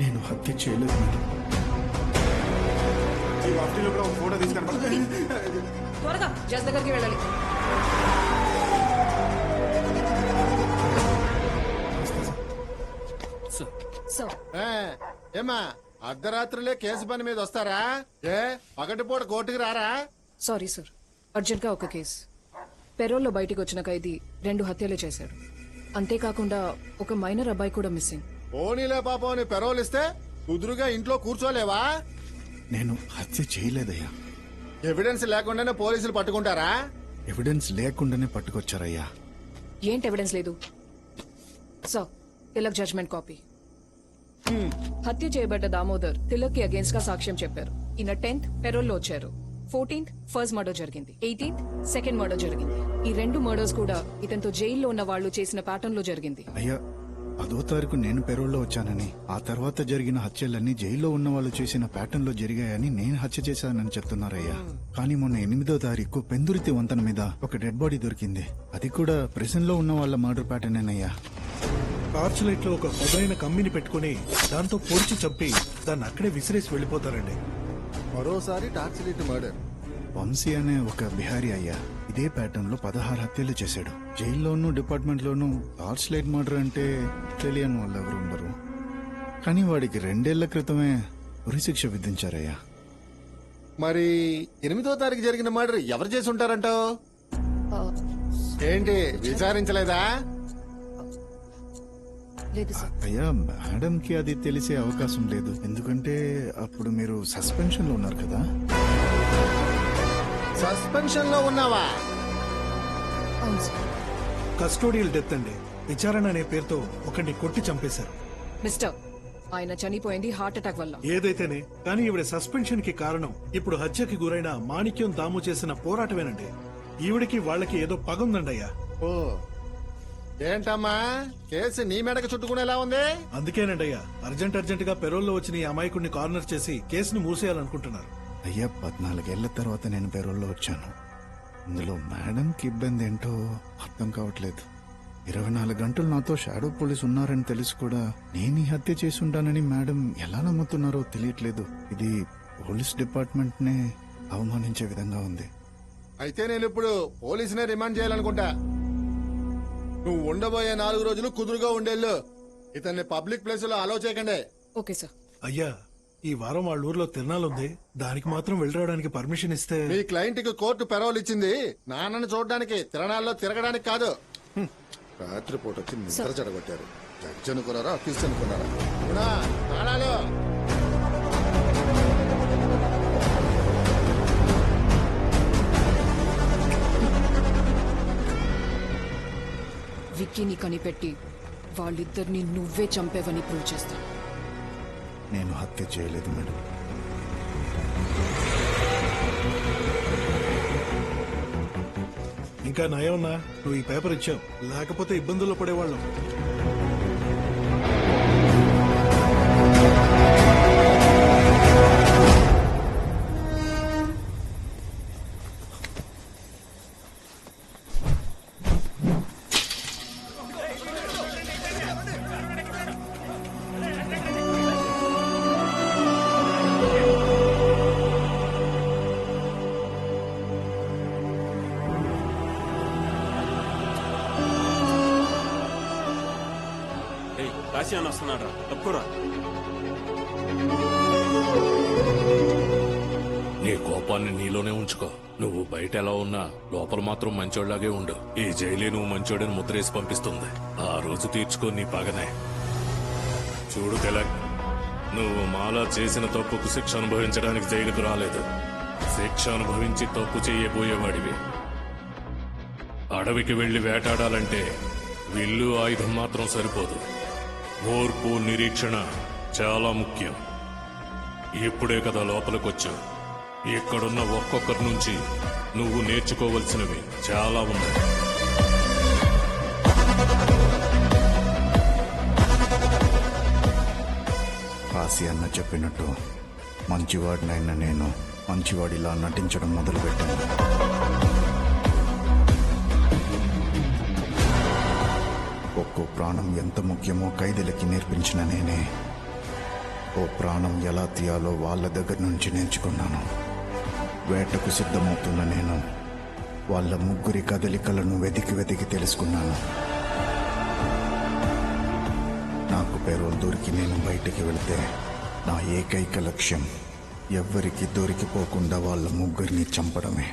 నేను హత్య చేయలేదు. మేడం ఈ వాటిలో కూడా ఒక ఫోటో తీసుకొని త్వరగా జస్ దగ్గరికి వెళ్ళాలి. సో ఏ, ఏమ్మా అర్ధరాత్రులే కేసు పని మీద వస్తారా? ఏ పగటిపూట కోర్టుకు రారా? Sorry sir. అర్జెంట్గా ఒక కేసు. పెరోల్లో బయటికి వచ్చిన ఖైదీ రెండు హత్యలు చేశాడు. అంతేకాకుండా ఒక మైనర్ అబ్బాయి కూడా మిస్సింగ్. పోనీలే పాపం అని పెరోల్ ఇస్తే కుదురుగా ఇంట్లో కూర్చోలేవా? నేను హత్య చేయలేదయ్యా. ఎవిడెన్స్ లేకుండానే పోలీసులు పట్టుకుంటారా? ఎవిడెన్స్ లేకుండానే పట్టుకొచ్చారయ్యా. ఏంటి ఎవిడెన్స్ లేదు? సో తిలక్ జడ్జ్మెంట్ కాపీ హత్య చేయబడ్డ దామోదర్ తిలక్కి అగేన్స్ట్గా సాక్ష్యం చెప్పారు. ఈయన టెన్త్ పెరోల్లో వచ్చారు. ఫోర్టీన్త్ ఫస్ట్ మర్డర్ జరిగింది. ఎయిటీన్త్ సెకండ్ మర్డర్ జరిగింది. ఈ రెండు మర్డర్స్ కూడా ఇతనితో జైల్లో ఉన్న వాళ్ళు చేసిన ప్యాటర్న్లో జరిగింది. అయ్యా పదో తారీఖు నేను పెరోల్లో వచ్చానని ఆ తర్వాత జరిగిన హత్యలన్నీ జైల్లో ఉన్న వాళ్ళు చేసిన ప్యాటర్న్లో జరిగాయని నేను హత్య చేశానని చెప్తున్నారయ్యా. కానీ మొన్న ఎనిమిదో తారీఖు పెందురితి వంతెన మీద ఒక డెడ్ బాడీ దొరికింది. అది కూడా ప్రెసెంట్లో ఉన్న వాళ్ళ మర్డర్ ప్యాటర్న్ అయ్యా టార్చ్ లైట్లో ఒక పదునైన కమ్మిని పెట్టుకుని దాంతో పొడిచి చంపి దాన్ని అక్కడే విసిరేసి వెళ్ళిపోతారండి. మరోసారి టార్చ్ లైట్ మర్డర్. వంశీ అనే ఒక బిహారీ అయ్యా. ఇదే ప్యాటర్న్లో పదహారు హత్యలు చేశాడు. జైల్లోనూ డిపార్ట్మెంట్ లోనూ టార్చ్ లైట్ మర్డర్ అంటే తెలియని వాళ్ళు ఎవరు ఉండరు. కానీ వాడికి రెండేళ్ళ క్రితమే ఉరిశిక్ష విధించారయ్యా. మరి ఎనిమిదో తారీఖు జరిగిన మర్డర్ ఎవరు చేసి ఉంటారంటావు ఆ, ఏంటి విచారించలేదా? లేదు సార్. అయ్యా మేడం కి అది తెలిసే అవకాశం లేదు. ఎందుకంటే అప్పుడు మీరు సస్పెన్షన్లో ఉన్నారు కదా. సస్పెన్షన్లో ఉన్నావా? అవును సార్. కస్టోడియల్ డెత్ అండి. విచారణ అనే పేరుతో ఒకరిని కొట్టి చంపేశారు. మిస్టర్ ఆయన చనిపోయింది హార్ట్ అటాక్ వల్ల. ఏదైతేనే కానీ ఈవిడ సస్పెన్షన్కి కారణం ఇప్పుడు హత్యకి గురైన మాణిక్యం దాము చేసిన పోరాటమేనండి. ఈవిడికి వాళ్ళకి ఏదో పగుందండి అయ్యా ఓ ఏంటమ్మా? కేసు నీ మెడకు చుట్టుకునేలా ఉంది? అందుకేనండి అయ్యా అర్జెంట్ అర్జెంట్గా పెరోల్లో వచ్చిన ఈ అమాయకుడిని కార్నర్ చేసి కేసును మూసేయాలనుకుంటున్నారు. అయ్యా పద్నాలుగేళ్ళ తర్వాత నేను పెరోల్లో వచ్చాను. ఇందులో మేడం కి ఇబ్బంది ఏంటో అర్థం కావట్లేదు. ఇరవై నాలుగు గంటలు నాతో షాడో పోలీస్ ఉన్నారని తెలిసి కూడా నేను ఈ హత్య చేసి ఉంటానని మేడం ఎలా నమ్ముతున్నారో తెలియట్లేదు. ఇది పోలీస్ డిపార్ట్మెంట్ నే అవమానించే విధంగా ఉంది. అయితే నేను ఇప్పుడు పోలీసునే రిమాండ్ చేయాలనుకుంటా. నువ్వు ఉండబోయే నాలుగు రోజులు కుదురుగా ఉండేళ్ళు. ఇతన్ని పబ్లిక్ ప్లేస్లో అలో చేయకండి. Okay sir. అయ్యా ఈ వారం వాళ్ళ ఊర్లో తిరణాలుంది. దానికి మాత్రం వెళ్ళి రావడానికి పర్మిషన్ ఇస్తే మీ క్లయింట్కి కోర్టు పెరవల్ ఇచ్చింది నాన్నని చూడడానికి తిరణాల్లో తిరగడానికి కాదు. హ్మ్. రాత్రిపూట వచ్చి నిద్ర చెడగొట్టారు జడ్జి అనుకున్నారా అక్యూస్ అనుకున్నారా? అవునా? తాళాలు విక్కీని కనిపెట్టి వాళ్ళిద్దరిని నువ్వే చంపేవని ప్రూవ్ చేస్తా నేను హత్య చేయలేదు మేడం. ఇంకా నయమన్నా నువ్వు ఈ పేపర్ ఇచ్చావు. లేకపోతే ఇబ్బందుల్లో పడేవాళ్ళం. కాశీ అని వస్తున్నాడు రా. తప్పురా నీ కోపాన్ని నీలోనే ఉంచుకో. నువ్వు బయట ఎలా ఉన్నా లోపల మాత్రం మంచోళ్ళాగే ఉండు. ఈ జైలే నువ్వు మంచోడని ముద్రేసి పంపిస్తుంది. ఆ రోజు తీర్చుకో నీ పగనే. చూడు తెలక్ నువ్వు మాలా చేసిన తప్పుకు శిక్ష అనుభవించడానికి జైలుకు రాలేదు. శిక్ష అనుభవించి తప్పు చేయబోయేవాడివి. అడవికి వెళ్ళి వేటాడాలంటే విల్లు ఆయుధం మాత్రం సరిపోదు. ఓర్పు నిరీక్షణ చాలా ముఖ్యం. ఇప్పుడే కదా లోపలికొచ్చావు. ఇక్కడున్న ఒక్కొక్కరి నుంచి నువ్వు నేర్చుకోవలసినవి చాలా ఉన్నాయి. కాశీ అన్న చెప్పినట్టు మంచివాడినైనా నేను మంచివాడిలా నటించడం మొదలుపెట్టాను. ఒక్కో ప్రాణం ఎంత ముఖ్యమో ఖైదీలకి నేర్పించిన నేనే. ఓ ప్రాణం ఎలా తీయాలో వాళ్ళ దగ్గర నుంచి నేర్చుకున్నాను. వేటకు సిద్ధమవుతున్న నేను వాళ్ళ ముగ్గురి కదలికలను వెతికి వెతికి తెలుసుకున్నాను. నాకు పేరోల్ దొరికి నేను బయటికి వెళితే నా ఏకైక లక్ష్యం ఎవ్వరికి దొరికిపోకుండా వాళ్ళ ముగ్గురిని చంపడమే.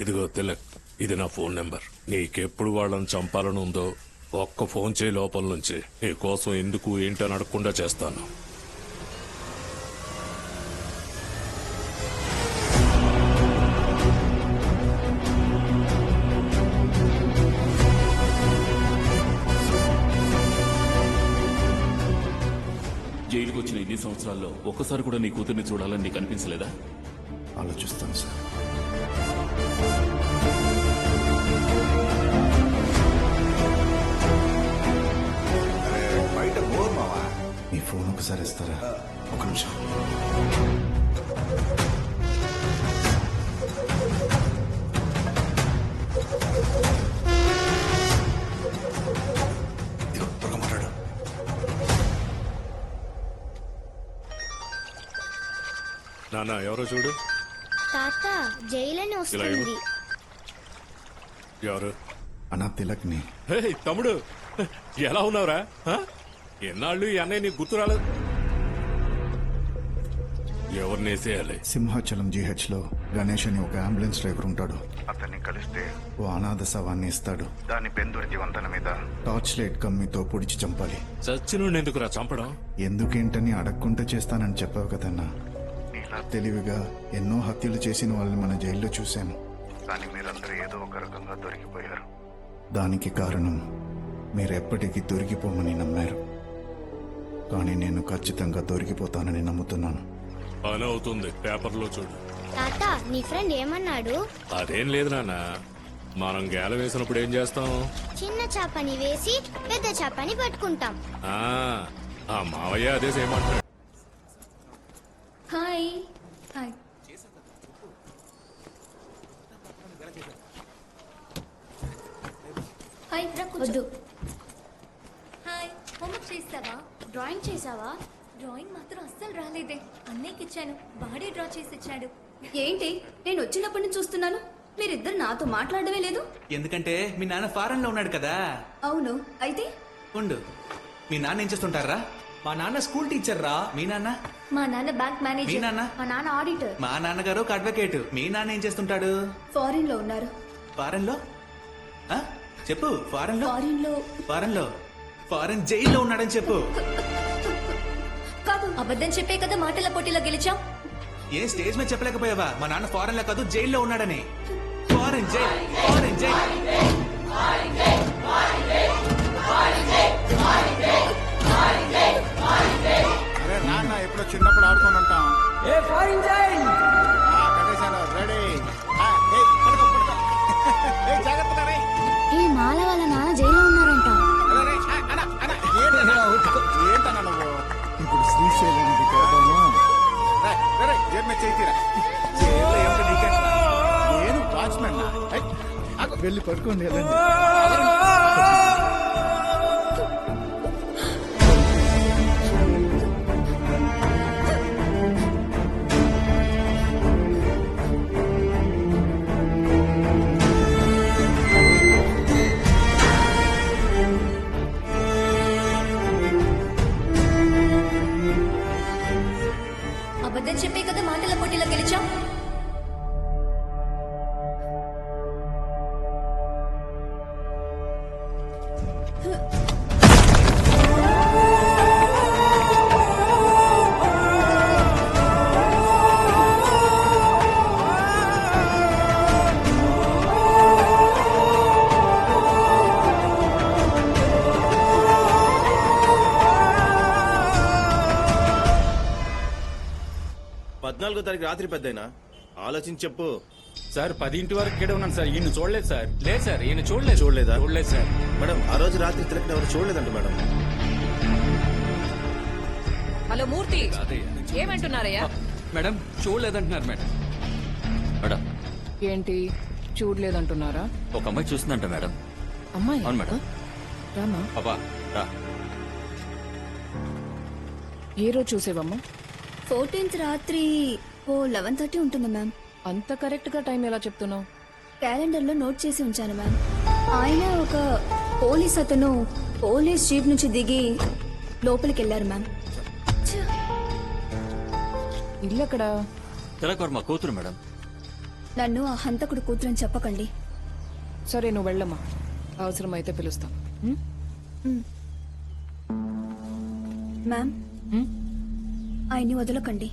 ఇదిగో తిలక్ ఇది నా ఫోన్ నెంబర్. నీకెప్పుడు వాళ్ళని చంపాలని ఉందో ఒక్క ఫోన్ చేయి లోపల నుంచి. నీ కోసం ఎందుకు ఏంటని అడగకుండా చేస్తాను. జైలుకు వచ్చిన ఇన్ని సంవత్సరాల్లో ఒక్కసారి కూడా నీ కూతుర్ని చూడాలని నీకు అనిపించలేదా? ఆలోచిస్తాను సార్. మీ ఫోన్ ఒకసారి ఇస్తారా? ఒక నిమిషం. నాన్న ఎవరో చూడు. తాత జైలని వస్తుంది. ఎవరు? అనా తిలక్ని. హే తమ్ముడు. ఎలా ఉన్నావురా? ఎన్నాళ్ళు ఈ అన్నయ్య నీకు గుర్తు రాలేదు. ఎవరిని వేసేయాలి? సింహాచలం జీహెచ్లో గణేష్ అని ఒక అంబులెన్స్ డ్రైవర్ ఉంటాడు. అతన్ని కలిస్తే ఓ అనాథ శవాన్ని ఇస్తాడు. దాని బెందుర్తి వంతెన మీద. టార్చ్ లైట్ కమ్మితో పొడిచి చంపాలి. చచ్చినుండి ఎందుకురా చంపడం? ఎందుకేంటని అడగకుండా చేస్తానని చెప్పావు కదన్నా. నీలా తెలివిగా ఎన్నో హత్యలు చేసిన వాళ్ళని మన జైల్లో చూశాను. కానీ మీరందరూ ఏదో ఒక రకంగా దొరికిపోయారు. దానికి కారణం మీరెప్పటికీ దొరికిపోమని నమ్మారు. కానీ నేను ఖచ్చితంగా దొరికిపోతానని నమ్ముతున్నాను. పని అవుతుంది పేపర్లో చూడు. తాత నీ ఫ్రెండ్ ఏమన్నాడు? అదేం లేదు నాన్న. మనం గేల వేసినప్పుడు ఏం చేస్తాం? చిన్న చేపని వేసి పెద్ద చేపని పట్టుకుంటాం. ఆ ఆ మావయ్య అదే చేయమంటాడు హాయ్. హాయ్. హాయ్ వద్దు. డ్రాయింగ్ చేసావా డ్రాయింగ్ మాత్రం అస్సలు రాలేదే. అన్నయ్యకి ఇచ్చాను. బాడీ డ్రా చేసి ఇచ్చాడు. ఏంటి? నేను వచ్చినప్పటి నుంచి చూస్తున్నాను. మీరిద్దరు నాతో మాట్లాడమే లేదు? ఎందుకంటే మీ నాన్న ఫారెన్లో ఉన్నాడు కదా. అవును. అయితే? ఉండు. మీ నాన్న ఏం చేస్తుంటారా? మా నాన్న స్కూల్ టీచర్ రా. మీ నాన్న? మా నాన్న బ్యాంక్ మీ మేనేజర్. నాన్న? మా నాన్న ఆడిటర్. మా నాన్నగారు ఒక అడ్వకేట్. మీ నాన్న ఏం చేస్తుంటాడు? ఫారిన్లో ఉన్నారు. ఫారెన్లో ఆ? చెప్పు. ఫారెన్లో ఫారిన్లో ఫారెన్లో ఫారెన్ జైల్లో ఉన్నాడని చెప్పు. కాదు అబద్ధం చెప్పే కదా మాటల పోటీలో గెలిచాం. ఏ స్టేజ్ మీద చెప్పలేకపోయావా? మా నాన్న ఫారెన్లో కాదు జైల్లో ఉన్నాడని. ఫారెన్ జైల్ ఫారెన్ జైల్ అరే నాన్న ఎప్పుడో చిన్నప్పుడు ఆడుకొని ఉంటాం. ఏ ఫారిన్ రెడీ నేను వాచ్మెన్ వెళ్ళి పడుకోండి వెళ్ళండి. పద్నాలుగో తారీఖు రాత్రి పెద్దయినా? ఆలోచించి చెప్పు. సార్ పదింటి వరకు ఇక్కడే ఉన్నాను సార్. ఈయన చూడలేదు సార్. లేదు సార్ ఈయన చూడలేదు. చూడలేదా? చూడలేదు సార్. మేడం ఆ రోజు రాత్రి తిలకని ఎవరు చూడలేదంట మేడం. హలో మూర్తి. ఏమంటున్నారయ్యా? మేడం చూడలేదంటున్నారు మేడం. మేడం. ఏంటి? చూడలేదంటున్నారా? ఒక అమ్మాయి చూస్తుందంట మేడం. అమ్మాయి? అవును మేడం. రామా? పాపా రా. ఏ రోజు చూసేవమ్మా? ఫోర్టీన్త్ రాత్రి ఓ లెవెన్ థర్టీ ఉంటుంది మ్యామ్. అంత కరెక్ట్గా టైం ఎలా చెప్తున్నావు? క్యాలెండర్లో నోట్ చేసి ఉంచాను మ్యామ్. ఆయన ఒక పోలీస్ అతను పోలీస్ జీప్ నుంచి దిగి లోపలికి వెళ్ళారు మ్యామ్ ఇల్లు ఎక్కడ? తిలక్ వర్మ కూతురు మేడం. నన్ను ఆ హంతకుడు కూతురని చెప్పకండి. సరే నువ్వు వెళ్ళమ్మా. అవసరమైతే పిలుస్తాం? మ్యామ్? ఆయన్ని వదలకండి.